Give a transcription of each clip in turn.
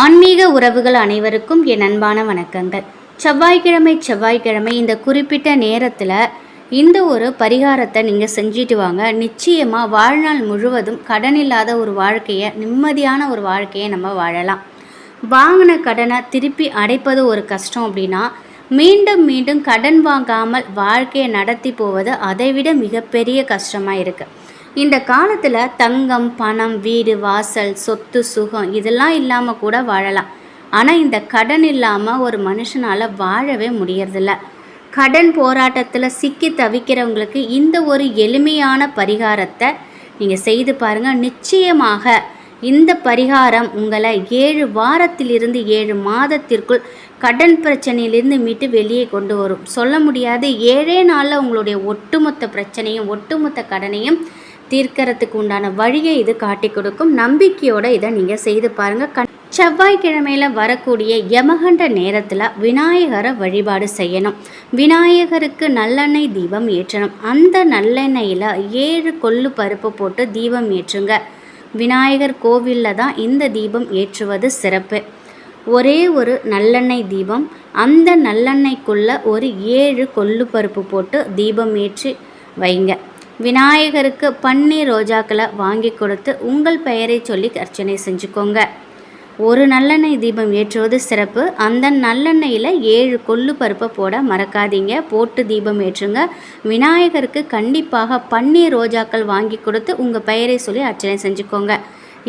ஆன்மீக உறவுகள் அனைவருக்கும் என் அன்பான வணக்கங்கள். செவ்வாய்க்கிழமை செவ்வாய்க்கிழமை இந்த குறிப்பிட்ட நேரத்தில் இந்த ஒரு பரிகாரத்தை நீங்கள் செஞ்சுட்டு வாங்க. நிச்சயமாக வாழ்நாள் முழுவதும் கடன் இல்லாத ஒரு வாழ்க்கையை நிம்மதியான ஒரு வாழ்க்கையை நம்ம வாழலாம். வாங்கின கடனை திருப்பி அடைப்பது ஒரு கஷ்டம் அப்படின்னா மீண்டும் மீண்டும் கடன் வாங்காமல் வாழ்க்கையை நடத்தி போவது அதைவிட மிகப்பெரிய கஷ்டமாக இருக்குது இந்த காலத்தில் தங்கம் பணம் வீடு வாசல் சொத்து சுகம் இதெல்லாம் இல்லாமல் கூட வாழலாம். ஆனால் இந்த கடன் இல்லாமல் ஒரு மனுஷனால் வாழவே முடியறதில்ல. கடன் போராட்டத்தில் சிக்கி தவிக்கிறவங்களுக்கு இந்த ஒரு எளிமையான பரிகாரத்தை நீங்கள் செய்து பாருங்கள் நிச்சயமாக இந்த பரிகாரம் உங்களை ஏழு வாரத்திலிருந்து ஏழு மாதத்திற்குள் கடன் பிரச்சனையிலிருந்து மீட்டு வெளியே கொண்டு வரும். சொல்ல முடியாது. ஏழே நாளில் உங்களுடைய ஒட்டுமொத்த பிரச்சனையும் ஒட்டுமொத்த கடனையும் தீர்க்கறதுக்கு உண்டான வழியை இது காட்டி கொடுக்கும். நம்பிக்கையோட இதை நீங்கள் செய்து பாருங்கள் கண் செவ்வாய்க்கிழமையில் வரக்கூடிய யமகண்ட நேரத்தில் விநாயகரை வழிபாடு செய்யணும். விநாயகருக்கு நல்லெண்ணெய் தீபம் ஏற்றணும். அந்த நல்லெண்ணெயில் ஏழு கொள்ளு பருப்பு போட்டு தீபம் ஏற்றுங்க. விநாயகர் கோவிலில் தான் இந்த தீபம் ஏற்றுவது சிறப்பு. ஒரே ஒரு நல்லெண்ணெய் தீபம் அந்த நல்லெண்ணெய்க்குள்ளே ஒரு ஏழு கொள்ளு பருப்பு போட்டு தீபம் ஏற்றி வைங்க. விநாயகருக்கு பன்னீர் ரோஜாக்களை வாங்கி கொடுத்து உங்கள் பெயரை சொல்லி அர்ச்சனை செஞ்சுக்கோங்க. ஒரு நல்லெண்ணெய் தீபம் ஏற்றுவது சிறப்பு. அந்த நல்லெண்ணெயில் ஏழு கொள்ளு பருப்பை போட மறக்காதீங்க. போட்டு தீபம் ஏற்றுங்க. விநாயகருக்கு கண்டிப்பாக பன்னீர் ரோஜாக்கள் வாங்கி கொடுத்து உங்கள் பெயரை சொல்லி அர்ச்சனை செஞ்சுக்கோங்க.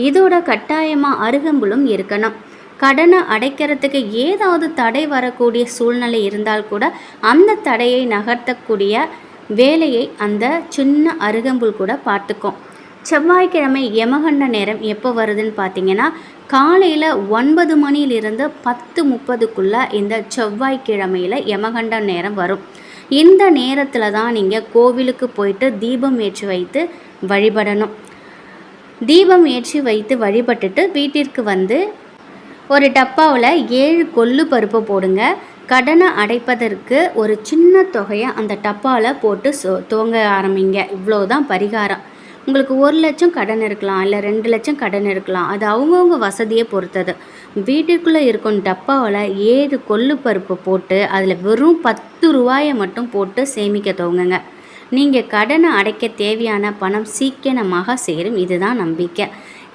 இதோட கட்டாயமாக அருகம்புலும் இருக்கணும். கடனை அடைக்கிறதுக்கு ஏதாவது தடை வரக்கூடிய சூழ்நிலை இருந்தால் கூட அந்த தடையை நகர்த்தக்கூடிய வேலையை அந்த சின்ன அருகம்புல் கூட பார்த்துக்கும். செவ்வாய்க்கிழமை யமகண்ட நேரம் எப்போ வருதுன்னு பார்த்தீங்கன்னா காலையில் ஒன்பது மணியிலிருந்து பத்து முப்பதுக்குள்ளே இந்த செவ்வாய்க்கிழமையில் யமகண்ட நேரம் வரும். இந்த நேரத்தில் தான் நீங்கள் கோவிலுக்கு போயிட்டு தீபம் ஏற்றி வைத்து வழிபடணும். தீபம் ஏற்றி வைத்து வழிபட்டுட்டு வீட்டிற்கு வந்து ஒரு டப்பாவில் ஏழு கொள்ளு பருப்பு போடுங்க. கடனை அடைப்பதற்கு ஒரு சின்ன தொகையை அந்த டப்பாவில் போட்டு சொ துவங்க ஆரம்பிங்க. இவ்வளோ தான் பரிகாரம். உங்களுக்கு ஒரு லட்சம் கடன் இருக்கலாம் இல்லை ரெண்டு லட்சம் கடன் இருக்கலாம். அது அவங்கவுங்க வசதியை பொறுத்தது. வீட்டுக்குள்ளே இருக்கும் டப்பாவில் ஏழு கொள்ளு பருப்பு போட்டு அதில் வெறும் பத்து ரூபாயை மட்டும் போட்டு சேமிக்க துவங்குங்க. நீங்கள் கடனை அடைக்க தேவையான பணம் சீக்கிரமாக சேரும். இதுதான் நம்பிக்கை.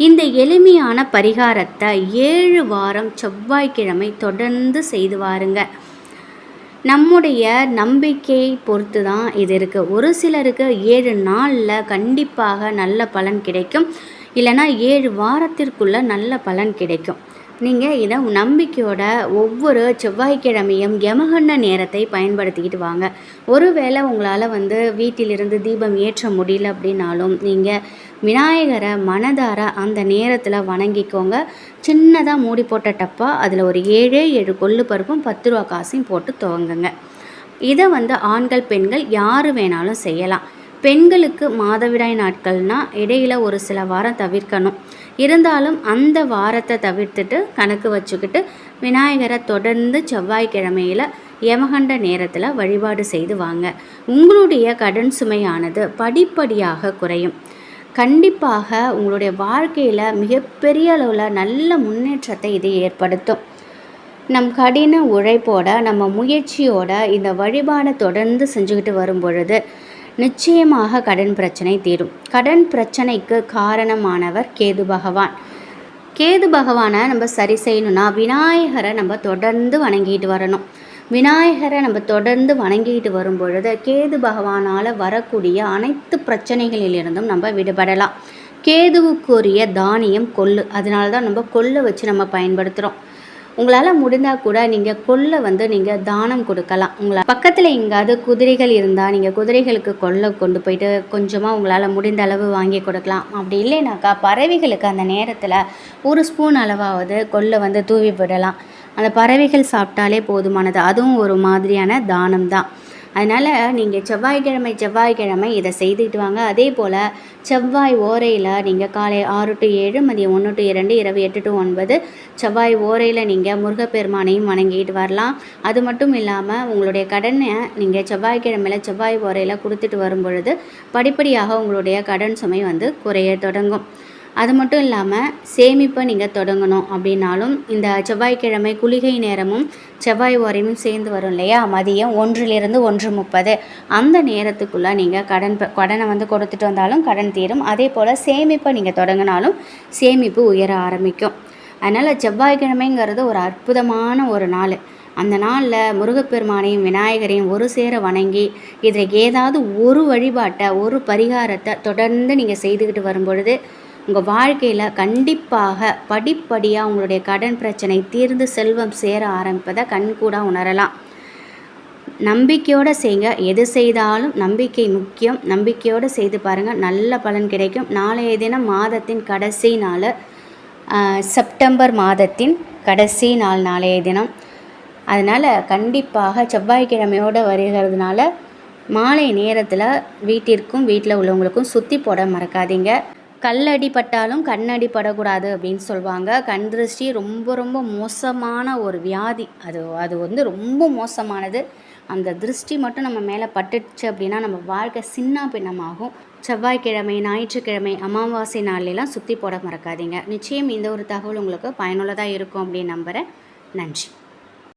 இந்த எளிமையான பரிகாரத்தை ஏழு வாரம் செவ்வாய்க்கிழமை தொடர்ந்து செய்து வாருங்கள் நம்முடைய நம்பிக்கையை பொறுத்து தான் இது இருக்குது ஒரு சிலருக்கு ஏழு நாளில் கண்டிப்பாக நல்ல பலன் கிடைக்கும். இல்லைனா ஏழு வாரத்திற்குள்ளே நல்ல பலன் கிடைக்கும். நீங்கள் இதை நம்பிக்கையோட ஒவ்வொரு செவ்வாய்க்கிழமையும் யமகண்ட நேரத்தை பயன்படுத்திக்கிட்டு வாங்க. ஒருவேளை உங்களால் வந்து வீட்டிலிருந்து தீபம் ஏற்ற முடியல அப்படின்னாலும் நீங்கள் விநாயகரை மனதார அந்த நேரத்தில் வணங்கிக்கோங்க. சின்னதாக மூடி போட்ட டப்பா அதில் ஒரு ஏழே ஏழு கொள்ளு பருப்பும் பத்து ரூபா காசையும் போட்டு துவங்குங்க. இதை வந்து ஆண்கள் பெண்கள் யார் வேணாலும் செய்யலாம். பெண்களுக்கு மாதவிடாய் நாட்கள்னால் இடையில் ஒரு சில வாரம் தவிர்க்கணும். இருந்தாலும் அந்த வாரத்தை தவிர்த்துட்டு கணக்கு வச்சுக்கிட்டு விநாயகரை தொடர்ந்து செவ்வாய்க்கிழமையில் யமகண்ட நேரத்தில் வழிபாடு செய்து வாங்க. உங்களுடைய கடன் சுமையானது படிப்படியாக குறையும். கண்டிப்பாக உங்களுடைய வாழ்க்கையில் மிகப்பெரிய அளவில் நல்ல முன்னேற்றத்தை இது ஏற்படுத்தும். நம் கடின உழைப்போட நம்ம முயற்சியோட இந்த வழிபாடை தொடர்ந்து செஞ்சுக்கிட்டு வரும் பொழுது நிச்சயமாக கடன் பிரச்சனை தீரும். கடன் பிரச்சனைக்கு காரணமானவர் கேது பகவான். கேது பகவானை நம்ம சரி செய்யணும்னா விநாயகரை நம்ம தொடர்ந்து வணங்கிட்டு வரணும். விநாயகரை நம்ம தொடர்ந்து வணங்கிட்டு வரும் பொழுது கேது பகவானால் வரக்கூடிய அனைத்து பிரச்சனைகளிலிருந்தும் நம்ம விடுபடலாம். கேதுவுக்குரிய தானியம் கொள்ளு. அதனால தான் நம்ம கொள்ளை வச்சு நம்ம பயன்படுத்துகிறோம் உங்களால் முடிந்தால் கூட நீங்கள் கொல்லை வந்து நீங்கள் தானம் கொடுக்கலாம். உங்களால் பக்கத்தில் எங்காவது குதிரைகள் இருந்தால் நீங்கள் குதிரைகளுக்கு கொல்லை கொண்டு போயிட்டு கொஞ்சமாக உங்களால் முடிந்த அளவு வாங்கி கொடுக்கலாம். அப்படி இல்லைனாக்கா பறவைகளுக்கு அந்த நேரத்தில் ஒரு ஸ்பூன் அளவாவது கொல்லை வந்து தூவி விடலாம். அந்த பறவைகள் சாப்பிட்டாலே போதுமானது. அதுவும் ஒரு மாதிரியான தானம் தான் அதனால் நீங்கள் செவ்வாய்க்கிழமை செவ்வாய்க்கிழமை இதை செய்துக்கிட்டு வாங்க. அதே போல் செவ்வாய் ஓரையில் நீங்கள் காலை ஆறு டு ஏழு மதியம் ஒன்று டு இரண்டு இரவு எட்டு டு ஒன்பது செவ்வாய் ஓரையில் நீங்கள் முருகப்பெருமானையும் வணங்கிட்டு வரலாம். அது மட்டும் இல்லாமல் உங்களுடைய கடனை நீங்கள் செவ்வாய்க்கிழமையில் செவ்வாய் ஓரையில் கொடுத்துட்டு வரும் பொழுது படிப்படியாக உங்களுடைய கடன் சுமை வந்து குறைய தொடங்கும். அது மட்டும் இல்லாமல் சேமிப்பை நீங்கள் தொடங்கணும் அப்படின்னாலும் இந்த செவ்வாய்க்கிழமை குளிகை நேரமும் செவ்வாய் ஓரையும் சேர்ந்து வரும் இல்லையா? மதியம் ஒன்றிலிருந்து ஒன்று முப்பது. அந்த நேரத்துக்குள்ளே நீங்கள் கடன் ப- கடனை வந்து கொடுத்துட்டு வந்தாலும் கடன் தீரும். அதே போல் சேமிப்பை நீங்கள் தொடங்கினாலும் சேமிப்பு உயர ஆரம்பிக்கும். அதனால் செவ்வாய்க்கிழமைங்கிறது ஒரு அற்புதமான ஒரு நாள். அந்த நாளில் முருகப்பெருமானையும் விநாயகரையும் ஒரு சேர வணங்கி இதில் ஏதாவது ஒரு வழிபாட்டை ஒரு பரிகாரத்தை தொடர்ந்து நீங்கள் செய்துக்கிட்டு வரும்பொழுது உங்கள் வாழ்க்கையில் கண்டிப்பாக படிப்படியாக உங்களுடைய கடன் பிரச்சனை தீர்ந்து செல்வம் சேர ஆரம்பிப்பதை கண்கூட உணரலாம். நம்பிக்கையோடு செய்யுங்க எது செய்தாலும் நம்பிக்கை முக்கியம். நம்பிக்கையோடு செய்து பாருங்கள் நல்ல பலன் கிடைக்கும். நாளைய தினம் மாதத்தின் கடைசி நாள் செப்டம்பர் மாதத்தின் கடைசி நாள் நாளைய தினம். அதனால் கண்டிப்பாக செவ்வாய்க்கிழமையோடு வருகிறதுனால மாலை நேரத்தில் வீட்டிற்கும் வீட்டில் உள்ளவங்களுக்கும் சுற்றி போட மறக்காதீங்க. கல்லடி பட்டாலும் கண்ணடி படக்கூடாது அப்படின்னு சொல்லுவாங்க. கண் திருஷ்டி ரொம்ப ரொம்ப மோசமான ஒரு வியாதி. அது அது வந்து ரொம்ப மோசமானது. அந்த திருஷ்டி மட்டும் நம்ம மேலே பட்டுச்சு அப்படின்னா நம்ம வாழ்க்கை சின்ன பின்னமாகும் செவ்வாய்க்கிழமை ஞாயிற்றுக்கிழமை அமாவாசை நாள்லாம் சுற்றி போட மறக்காதீங்க. நிச்சயம் இந்த ஒரு தகவல் உங்களுக்கு பயனுள்ளதாக இருக்கும் அப்படின்னு நம்புகிறேன் நன்றி.